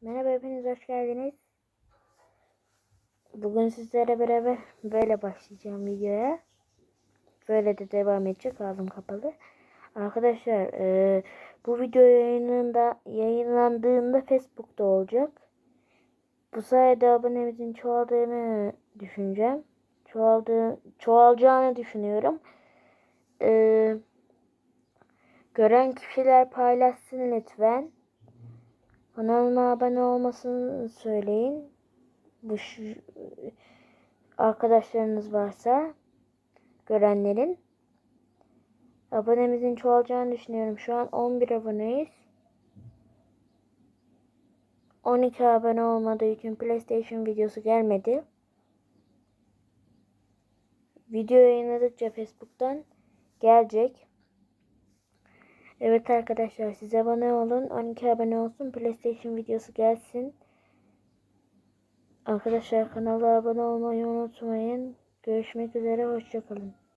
Merhaba hepiniz hoş geldiniz. Bugün sizlere beraber böyle başlayacağım videoya. Böyle de devam edecek ağzım kapalı. Arkadaşlar e, bu video yayınında, yayınlandığında Facebook'ta olacak. Bu sayede abonemizin çoğaldığını düşüneceğim. Çoğaldığı, çoğalacağını düşünüyorum. E, gören kişiler paylaşsın lütfen. Kanalıma abone olmasını söyleyin. Bu arkadaşlarınız varsa görenlerin. Abonemizin çoğalacağını düşünüyorum. Şu an 11 aboneyiz. 12 abone olmadığı için PlayStation videosu gelmedi. Video yayınladıkça Facebook'tan gelecek. Evet arkadaşlar siz abone olun. 12 abone olsun. PlayStation videosu gelsin. Arkadaşlar kanala abone olmayı unutmayın. Görüşmek üzere. Hoşçakalın.